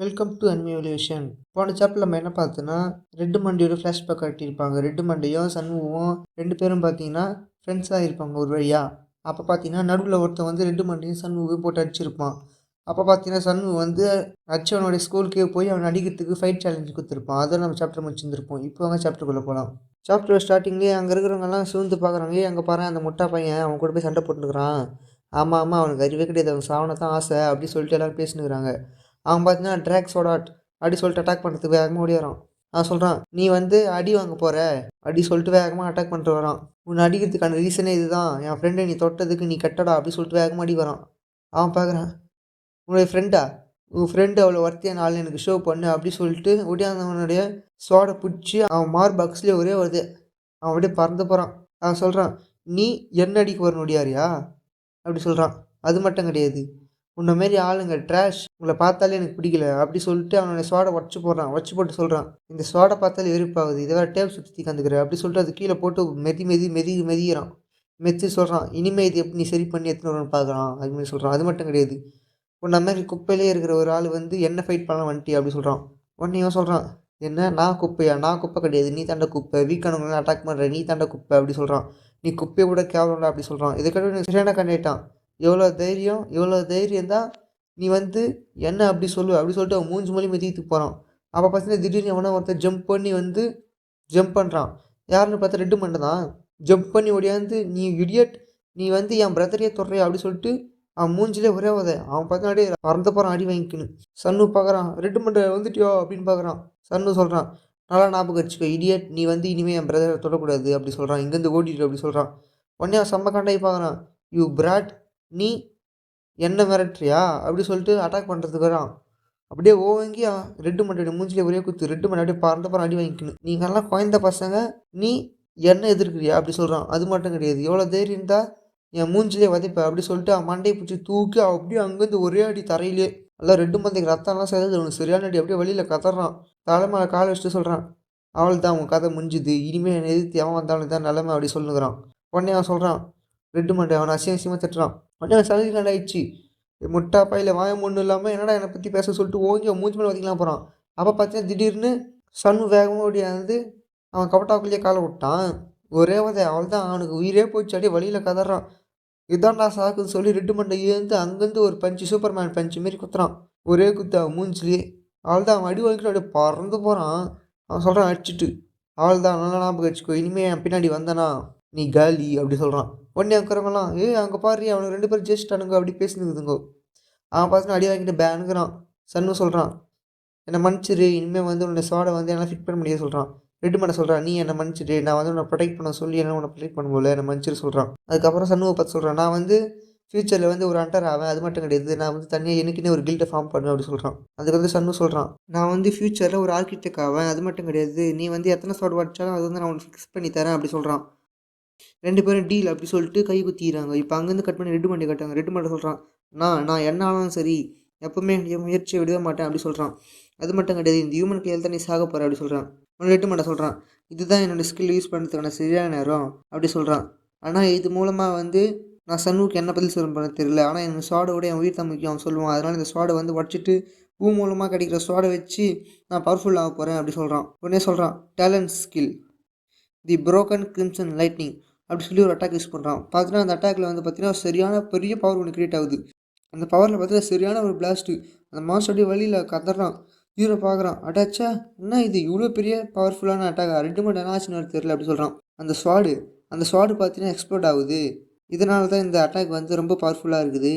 Welcome to அன்மி evolution போன சாப்பில் நம்ம என்ன பார்த்தோன்னா ரெட்டு மண்டியோட ஃப்ளாஷ்பேக் காட்டியிருப்பாங்க. ரெட்டு மண்டையும் சண்முகம் ரெண்டு பேரும் பார்த்தீங்கன்னா ஃப்ரெண்ட்ஸாக இருப்பாங்க ஒரு வழியாக அப்போ பார்த்தீங்கன்னா நடுவில் ஒருத்தன் வந்து ரெட்டு மண்டையும் சண்முகம் போட்டு அடிச்சிருப்பான். அப்போ பார்த்தீங்கன்னா சண்முக வந்து அச்சவனுடைய ஸ்கூலுக்கே போய் அவன் அடிக்கிறதுக்கு ஃபைட் சேலஞ்சு கொடுத்துருப்பான். அதை நம்ம சாப்டர் முடிச்சிருந்துருப்போம். இப்போ வாங்க சாப்டருக்குள்ளே போகலாம் சாப்டர் ஸ்டார்டிங்லேயே அங்கே இருக்கிறவங்கலாம் சூழ்ந்து பார்க்குறாங்க ஏ அங்கே பாரு அந்த முட்டா பையன் அவன் கூட போய் சண்டை போட்டுருக்குறான் ஆமாம் ஆமாம் அவனுக்கு அறிவே கிடையாது. அவன் சாவனை தான் ஆசை அப்படின்னு சொல்லிட்டு எல்லோரும் பேசினுக்கிறாங்க அவன் பார்த்தீங்கன்னா ட்ராக்ஸோட அப்படி சொல்லிட்டு அட்டாக் பண்ணுறதுக்கு வேகமாக ஓடி வரான். அவன் சொல்கிறான் நீ வந்து அடி வாங்க போகிற அப்படி சொல்லிட்டு வேகமாக அட்டாக் பண்ணிட்டு வரான். உன்னை அடிக்கிறதுக்கான ரீசனே இதுதான். என் ஃப்ரெண்டை நீ தொட்டதுக்கு நீ கட்டடா. அப்படி சொல்லிட்டு வேகமாக அடி வரான். அவன் பார்க்குறான் உன்னுடைய ஃப்ரெண்டா உன் ஃப்ரெண்டு அவ்வளோ ஒர்த்தியான ஆள் எனக்கு ஷோ பண்ணு. அப்படி சொல்லிட்டு ஒடியாந்தவனுடைய சோடை பிடிச்சி அவன் மார் பாக்ஸ்லேயே ஒரே வருது அவன் அப்படியே பறந்து போகிறான் அவன் சொல்கிறான் நீ என்ன அடிக்க வரணும் ஒடியாரியா அப்படி சொல்கிறான் அது மட்டும் கிடையாது. உன்ன மாரி ஆளுங்க ட்ராஷ் உங்களை பார்த்தாலே எனக்கு பிடிக்கல. அப்படி சொல்லிட்டு அவனோட சோடை உடச்சி போடுறான். உடச்சி போட்டு சொல்கிறான் இந்த சோடை பார்த்தாலே வெறுப்பாகுது. இதை வேறு டேப் சுற்றி கந்துக்கிற அப்படி சொல்லிட்டு அது கீழே போட்டு மெதி மெதி மெதி மெதிகிறான் மெத்து சொல்கிறான் இனிமேல் இது எப்படி நீ சரி பண்ணி எடுத்துன்னு வரணும்னு பார்க்குறான். அதுமாதிரி சொல்கிறான் அது மட்டும் கிடையாது. உன்ன மாதிரி குப்பையிலே இருக்கிற ஒரு ஆள் வந்து என்ன ஃபைட் பண்ணலாம் வந்துட்டி அப்படி சொல்கிறான் உடனே இவன் சொல்கிறான் என்ன? நான் குப்பையா? நான் குப்பை கிடையாது. நீ தாண்ட குப்பை. வீக்கானவங்களாம் அட்டாக் பண்ணுற நீ தாண்ட குப்பை. அப்படி சொல்கிறான் நீ குப்பையை கூட கேவலம்டா. அப்படி சொல்கிறான் இதுக்கிட்ட சரியான கண்டிட்டான் எவ்வளோ தைரியம் எவ்வளோ தைரியம் தான் நீ வந்து என்ன அப்படி சொல்லு அப்படி சொல்லிட்டு அவன் மூஞ்சி மொழி மிதித்து போகிறான் அப்போ பார்த்தீங்கன்னா திடீர்னு அவனை ஒருத்தன் ஜம்ப் பண்ணி வந்து ஜம்ப் பண்ணுறான் யாருன்னு பார்த்தா ரெட்டு மண்டை தான். ஜம்ப் பண்ணி ஓடியாந்து நீ இடியட் நீ வந்து என் பிரதரையே தொடரையா அப்படி சொல்லிட்டு அவன் மூஞ்சிலே ஒரே உதை அவன் பார்த்தா அப்படியே பறந்து போகிறான் அடி வாங்கிக்கணும் சன்னு பார்க்குறான் ரெட்டு மண்டை வந்துட்டியோ? அப்படின்னு பார்க்குறான் சன்னு சொல்கிறான் நல்லா ஞாபகம் வச்சுக்கோ இடியட் நீ வந்து இனிமேல் என் பிரதரை தொடக்கூடாது அப்படி சொல்கிறான் இங்கேருந்து ஓடிட்டு அப்படி சொல்கிறான் உடனே அவன் செம்ம கண்டாகி பார்க்குறான் யூ பிராட் நீ என்ன மிரட்டுறியா? அப்படி சொல்லிட்டு அட்டாக் பண்ணுறதுக்கு வரான். அப்படியே ஓவங்கி ரெட்டு மண்டையோட மூஞ்சிலே ஒரே குத்து ரெட்டு மண்டை அப்படியே பறந்து பறம் அடி வாங்கிக்கணும். நீங்கள்லாம் குழந்த பசங்க நீ என்ன எதிர்க்கிறியா? அப்படி சொல்கிறான் அது மட்டும் கிடையாது. எவ்வளோ தைரியம் இருந்தால் என் மூஞ்சிலே வதைப்பேன். அப்படி சொல்லிட்டு அவன் மண்டையை பிடிச்சி தூக்கி அப்படியே அங்கேருந்து ஒரே அடி தரையிலே நல்லா ரெண்டு மந்தைக்கு ரத்தம்லாம் சேர்ந்து அவனுக்கு சரியான அடி அப்படியே வெளியில் கதறான். தலைமையில காலை வச்சுட்டு சொல்கிறான் அவள் தான் உன் கதை முடிஞ்சுது. இனிமேல் எதிர்த்து அவன் வந்தாலும் தான் நிலமை அப்படி சொல்லுங்கிறான். உடனே அவன் சொல்கிறான் ரெட்டு மண்டை அவனை அசியம் அசியமாக திட்டுறான். உடனே அவன் சலுகை கண்டாயிடுச்சு முட்டா பையில வாயம் ஒன்றும் இல்லாமல் என்னடா என்னை பற்றி பேச சொல்லிட்டு ஓங்கி அவன் மூஞ்சி மேலே வதிக்கலாம் போகிறான் அப்போ பார்த்தீங்கன்னா திடீர்னு சன் வேகமாக ஓடியாந்து அவன் கபட்டாக்குள்ளேயே காலை விட்டான். ஒரே வதை அவள் தான் அவனுக்கு உயிரே போச்சு. அப்படியே வழியில் கதறான். இதான்டா சாக்குன்னு சொல்லி ரெட்டு மண்டை ஏந்து அங்கேருந்து ஒரு பஞ்சு சூப்பர்மேன் பஞ்சு மாரி குத்துறான். ஒரே குத்து அவன் மூஞ்சிலே. அவள் தான் அவன் அடி வாங்கிட்டு அப்படியே பறந்து போகிறான் அவன் சொல்கிறான் அடிச்சிட்டு. அவள் தான் நல்லா ஞாபகம் வச்சுக்கோ. இனிமேல் என் பின்னாடி வந்தனா நீ காலி அப்படி சொல்கிறான் உடனே இருக்கிறவங்களாம் ஏய் அங்கே பாரு அவனுக்கு ரெண்டு பேரும் ஜெயிச்சிட்டானுங்க அப்படி பேசினுக்குதுங்கோ. அவன் பார்த்து அடி வாங்கிட்டு பேனுங்கிறான். சன்னு சொல்கிறான் என்னை மன்னிச்சிரு இனிமேல் வந்து உன்னை சோடை வந்து என்னால் ஃபிட் பண்ண முடியாது சொல்கிறான் ரெட்டு பண்ண சொல்கிறான் நீ என்னை மன்னிச்சிரு நான் வந்து உன்னை ப்ரொடெக்ட் பண்ண சொல்லி என்ன உன்னை ப்ரொடெக்ட் பண்ண முடியல என்னை மன்னிச்சிரு சொல்கிறான் அதுக்கப்புறம் சண்முக பார்த்து சொல்கிறான் நான் வந்து ஃப்யூச்சரில் வந்து ஒரு அண்டர் ஆவேன் அது மட்டும் கிடையாது நான் வந்து தனியாக எனக்குன்னே ஒரு கில்ட்டை ஃபார்ம் பண்ணுவேன் அப்படி சொல்கிறான் அதுக்கு வந்து சன்னு சொல்கிறான் நான் வந்து ஃப்யூச்சரில் ஒரு ஆர்கிடெக்ட் ஆவேன் அது மட்டும் கிடையாது நீ வந்து எத்தனை சோடு வச்சாலும் அது வந்து நான் உனக்கு ஃபிக்ஸ் பண்ணி தரேன் அப்படி சொல்கிறான் ரெண்டு பேரும் டீல் அப்படி சொல்லிட்டு கை குத்திடுறாங்க இப்போ அங்கேருந்து கட் பண்ணி ரெட்டு மண்டி கட்டாங்க ரெட்டு மண்டை சொல்கிறான் நான் நான் என்ன ஆனாலும் சரி எப்போவுமே என் முயற்சியை விடவே மாட்டேன் அப்படி சொல்கிறான் அது மட்டும் கிடையாது இந்த ஹியூமன் கையில் தான் நீ சாக போகிற அப்படி சொல்கிறான் ஒன்று ரெட்டு மண்டை சொல்கிறான் இதுதான் என்னோடய ஸ்கில் யூஸ் பண்ணுறதுக்கான சரியான நேரம் அப்படி சொல்கிறான் ஆனால் இது மூலமாக வந்து நான் சன்னுக்கு என்ன பதில் சொல்ல பண்ண தெரியல. ஆனால் எனக்கு சுவாடோட என் உயிர் தான் முக்கியம் அவன் சொல்லுவான். அதனால் இந்த சுவாடை வந்து உடச்சிட்டு பூ மூலமாக கிடைக்கிற சுவாடை வச்சு நான் பவர்ஃபுல் ஆக போகிறேன் அப்படி சொல்கிறான் உடனே சொல்கிறான் talent skill the broken crimson lightning அப்படி சொல்லி ஒரு அட்டாக் யூஸ் பண்ணுறான் பார்த்தீங்கன்னா அந்த அட்டாக்ல வந்து பார்த்தீங்கன்னா சரியான பெரிய பவர் ஒன்று கிரியேட் ஆகுது. அந்த பவரில் பார்த்தீங்கன்னா சரியான ஒரு பிளாஸ்ட்டு அந்த மாஸ்டர் அப்படியே வழியில் கதறான். ஹீரோ பார்க்குறான் அட்டாச்சா என்ன இது? இவ்வளோ பெரிய பவர்ஃபுல்லான அட்டாக் ரெண்டு மணி நேரம் ஆச்சுன்னு தெரியல அப்படி சொல்கிறான் அந்த ஸ்வாடு அந்த ஸ்வாடு பார்த்தீங்கன்னா எக்ஸ்ப்ளோர்ட் ஆகுது. இதனால தான் இந்த அட்டாக் வந்து ரொம்ப பவர்ஃபுல்லாக இருக்குது.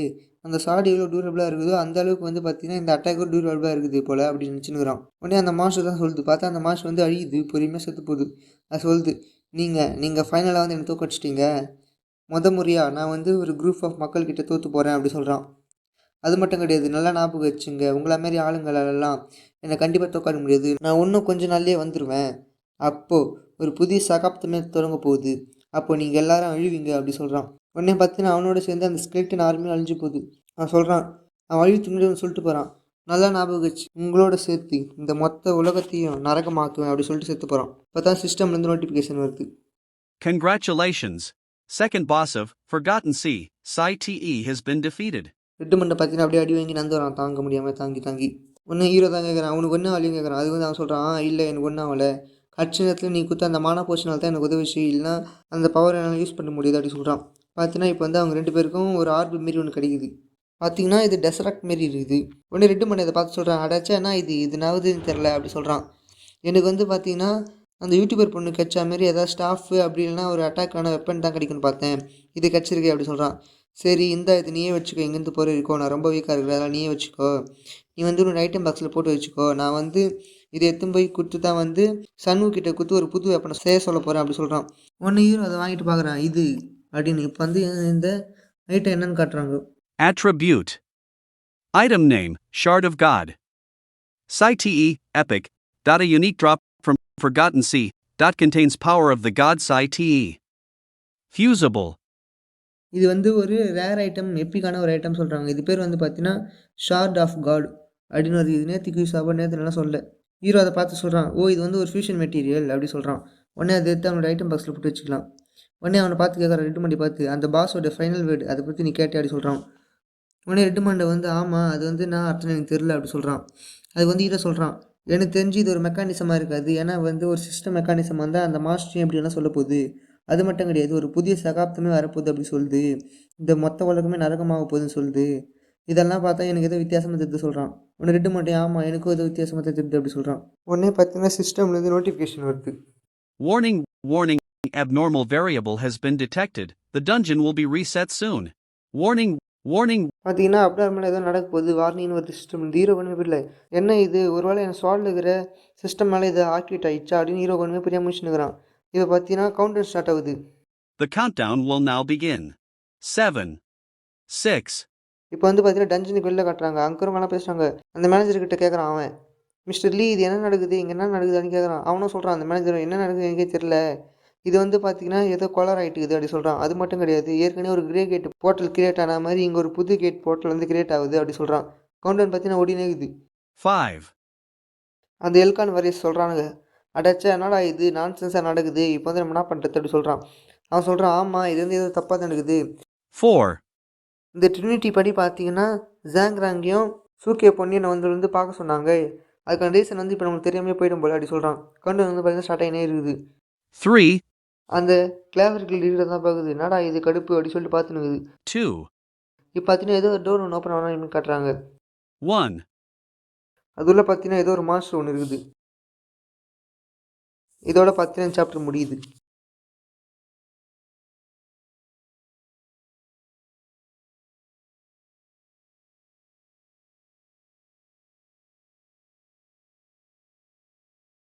அந்த சாடு எவ்வளோ டியூரபிளாக இருக்குதோ அந்த அளவுக்கு வந்து பார்த்தீங்கன்னா இந்த அட்டாக்கும் டியூரபிளாக இருக்குது போல் அப்படின்னு நினச்சினுக்கிறான் உடனே அந்த மாஸ்டர் தான் சொல்லுது. பார்த்தா அந்த மாஸ்டர் வந்து அழியுது. பொறுமையாக செத்து போகுது. அது சொல்லுது நீங்கள் நீங்கள் ஃபைனலாக வந்து என்னை தோக்கடிச்சிட்டீங்க முத முறையாக நான் வந்து ஒரு குரூப் ஆஃப் மக்கள்கிட்ட தோற்று போகிறேன் அப்படி சொல்கிறான் அது மட்டும் கிடையாது நல்லா ஞாபகம் வச்சுங்க. உங்களை மாரி ஆளுங்களெல்லாம் என்னை கண்டிப்பாக தோக்காட முடியாது. நான் இன்னும் கொஞ்ச நாள்லேயே வந்துடுவேன் அப்போது ஒரு புதிய சகாப்தமே தொடங்க போகுது. அப்போ நீங்கள் எல்லாரும் அழுவீங்க அப்படி சொல்கிறான் உடனே பார்த்தீங்கன்னா அவனோட சேர்ந்து அந்த ஸ்கெல்டன் ஆர்மியும் அழிஞ்சு போகுது. அவன் சொல்கிறான் அவன் அழிவு துணிடுன்னு சொல்லிட்டு போகிறான் நல்லா ஞாபகம் வச்சு உங்களோட சேர்த்து இந்த மொத்த உலகத்தையும் நரகமாக்குவேன் அப்படி சொல்லிட்டு செத்து போகிறான் இப்போ தான் சிஸ்டம்லேருந்து நோட்டிஃபிகேஷன் வருது. Congratulations! Second boss of Forgotten Sea, Sai Te has been defeated. Red மண்டை பார்த்தீங்கன்னா அப்படியே அடி வாங்கி நந்து வரான். தாங்க முடியாமல் தாங்கி தாங்கி. ஒன்று ஹீரோ தான் கேட்குறான் அவனுக்கு ஒன்றும் ஆகலையும் கேட்குறான் அதுக்கு வந்து அவன் சொல்கிறான் இல்லை எனக்கு ஒன்றும் ஆகலை. கட்சி நேரத்தில் நீ குத்த அந்த மானா போஷனால் தான் எனக்கு உதவிச்சு இல்லைனா அந்த பவர் என்னால் யூஸ் பண்ண முடியுது அப்படி சொல்கிறான் பார்த்தீங்கன்னா இப்போ வந்து அவங்க ரெண்டு பேருக்கும் ஒரு ஆர்பு மாரி ஒன்று கிடைக்குது. பார்த்தீங்கன்னா இது டெசராக்ட் மாரி இருக்குது. உடனே ரெண்டு மணி அதை பார்த்து சொல்கிறான் அடாச்சா என்ன இது? இதுனாவதுன்னு தெரில அப்படி சொல்கிறான் எனக்கு வந்து பார்த்தீங்கன்னா அந்த யூடியூபர் பொண்ணு கட்சா மாரி ஏதாவது ஸ்டாஃபு அப்படி இல்லைன்னா ஒரு அட்டாக்கான வெப்பன் தான் கிடைக்கும்னு பார்த்தேன். இது கிடச்சிருக்கே அப்படி சொல்கிறான் சரி இந்த இது நீயே வச்சுக்கோ. எங்கேருந்து போகிற இருக்கோ நான் ரொம்ப வீக்காக இருக்கிறேன். அதெல்லாம் நீயே வச்சுக்கோ. நீ வந்து ஒரு ஐட்டம் பாக்ஸில் போட்டு வச்சுக்கோ. நான் வந்து இதை எடுத்துன்னு போய் கொடுத்து தான் வந்து சண்முக கிட்ட கொடுத்து ஒரு புது வெப்பனை செய்ய சொல்ல போகிறேன் அப்படி சொல்கிறான் ஒன்று ஹீரோ அதை வாங்கிட்டு பார்க்குறான். இது அப்படின்னு. இப்போ வந்து இந்த ஐட்டம் என்னன்னு காட்டுறாங்க. Attribute. Item name Shard of God. Site Epic. Dot a unique drop from Forgotten Sea. Dot contains power of the god Site. Fusible. இது வந்து ஒரு ரேர் ஐட்டம் எப்பிக்கான ஒரு ஐட்டம் சொல்கிறாங்க இது பேர் வந்து பார்த்தீங்கன்னா ஷார்ட் ஆஃப் காட் அப்படின்னு ஒரு இது நேற்றுக்கு யூஸ் ஆகும் நேற்று நல்லா சொல்ல ஹீரோ அதை பார்த்து சொல்கிறான் ஓ இது வந்து ஒரு ஃபியூஷன் மெட்டீரியல் அப்படி சொல்கிறான் உடனே அதை எடுத்து அவனோட ஐட்டம் பாக்ஸில் போட்டு வச்சுக்கலாம் உடனே அவனை பார்த்து கேட்குறான் ரெண்டு மணி பார்த்து அந்த பாஸோட ஃபைனல் வேர்டு அதை பற்றி நீ கேட்டே அப்படி சொல்கிறான் உடனே ரெட்டுமாண்டை வந்து ஆமாம் அது வந்து நான் அர்த்தம் எனக்கு தெரில அப்படி சொல்கிறான் அது வந்து ஹீரோ சொல்கிறான் எனக்கு தெரிஞ்சு இது ஒரு மெக்கானிசமாக இருக்காது. ஏன்னா வந்து ஒரு சிஸ்டம் மெக்கானிசம் வந்தால் அந்த மாஸ்டரையும் எப்படிலாம் சொல்ல போகுது. அது மட்டும் கிடையாது. ஒரு புதிய சகாப்தமே வரப்போகுது அப்படி சொல்லுது. இந்த மொத்த உலகமே நரகமாக போகுதுன்னு சொல்லுது. இதெல்லாம் பார்த்தா எனக்கு ஏதோ வித்தியாசமாக தெரிஞ்சு சொல்கிறான் உடனே ரெண்டு மட்டும் ஆமாம் எனக்கும் ஏதோ வித்தியாசமாக தெரிஞ்சு அப்படி சொல்கிறான் உடனே பார்த்தீங்கன்னா சிஸ்டம்லேருந்து நோட்டிஃபிகேஷன் வருது. Warning warning abnormal variable has been detected. The dungeon will be reset soon. Warning, warning, பார்த்தீங்கன்னா அப்டார்மல் ஏதோ நடக்க போகுது. வார்னிங்னு ஒரு சிஸ்டம் ஹீரோ ஒன்றுமே புரியல. என்ன இது? ஒருவேளை என் ஸ்வாலில் இருக்கிற சிஸ்டம் மேலே இது ஆக்டிவேட் ஆயிடுச்சா? அப்படின்னு ஹீரோ ஒன்றுமே புரியாம முடிச்சுன்னுக்குறான் இப்போ பார்த்தீங்கன்னா கவுண்டர் ஸ்டார்ட் ஆகுது. The countdown will now begin. 7, 6, இப்போ வந்து பார்த்தீங்கன்னா டஞ்சனுக்கு வெளில காட்டுறாங்க. அங்கரும் வேணா பேசுகிறாங்க அந்த மேனேஜர் கிட்ட கேட்குறான் அவன். மிஸ்டர் லீ இது என்ன நடக்குது? இங்கே என்ன நடக்குதுன்னு கேட்குறான் அவனும் சொல்கிறான் அந்த மேனேஜர் என்ன நடக்குது எனக்கே தெரில இது வந்து பார்த்தீங்கன்னா ஏதோ கொலர் ஆகிட்டுக்குது அப்படி சொல்கிறான் அது மட்டும் கிடையாது. ஏற்கனவே ஒரு கிரே கேட் போர்ட்டல் கிரியேட் ஆன மாதிரி இங்கே ஒரு புது கேட் போர்ட்டல் வந்து கிரியேட் ஆகுது அப்படி சொல்கிறான் கவுண்டர் பார்த்தீங்கன்னா ஓடினே இருக்குது. 5, அந்த எல்கான் வரைய சொல்கிறானுங்க அடச்சா என்னடா இது? நான்சென்ஸாக நடக்குது. இப்போ வந்து நம்ம என்ன பண்ணுறது அப்படி சொல்கிறான் அவன் சொல்கிறான் ஆமாம் இது வந்து ஏதோ தப்பாக தான் நடக்குது. 4, இந்த ட்ரினிட்டி படி பார்த்தீங்கன்னா ஜாங்ராங்கையும் சூக்கிய பொன்னியனை வந்து வந்து பார்க்க சொன்னாங்க. அதுக்கான ரீசன் வந்து இப்போ நமக்கு தெரியாமல் போயிடும் போல அப்படி சொல்கிறான் கண்டு வந்து பார்த்தீங்கன்னா ஸ்டார்ட் ஆகினே இருக்குது. 3, அந்த கிளாவர்கள் லீடர் தான் பார்க்குது. என்னடா இது கடுப்பு அப்படி சொல்லிட்டு பார்த்துனுக்குது 2, இப்போ பார்த்தீங்கன்னா ஏதோ ஒரு டோர் ஒன்று ஓப்பன் ஆகணும்னு காட்டுறாங்க. 1. அதுள்ள பார்த்தீங்கன்னா ஏதோ ஒரு மாஸ்டர் ஒன்று இருக்குது. இதோட பார்த்தீங்கன்னா சாப்டர் முடியுது.